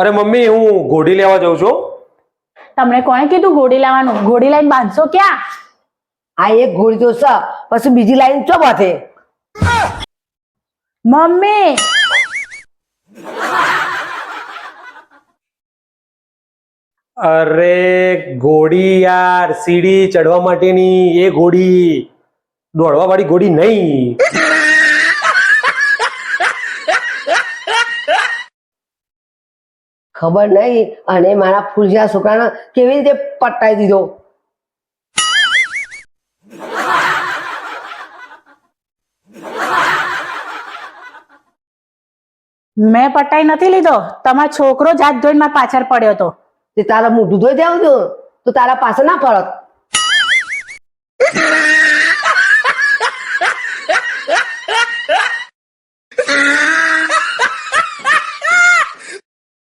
અરે મમ્મી હું ઘોડી લેવા જાઉં છું. તમને કોણે કીધું ઘોડી લેવાનું? ઘોડી લાઈન બાંધશો ક્યાં? આ એક ઘોડી તો છે પછી બીજી લાઈન ચો બાથે મમ્મી! અરે ઘોડી યાર સીડી ચડવા માટેની એ ઘોડી. દોડવા વાળી ઘોડી નહીં. ખબર નહીં. અને મારા ફૂલજા છોકરાને કેવી રીતે પટાઈ દીધો? મેં પટાઈ નથી લીધો. તમારો છોકરો જાત જોઈને મારા પાછળ પડ્યો હતો. તે તારા મોઢું ધોઈ દેવું તો તારા પાસે ના પડત.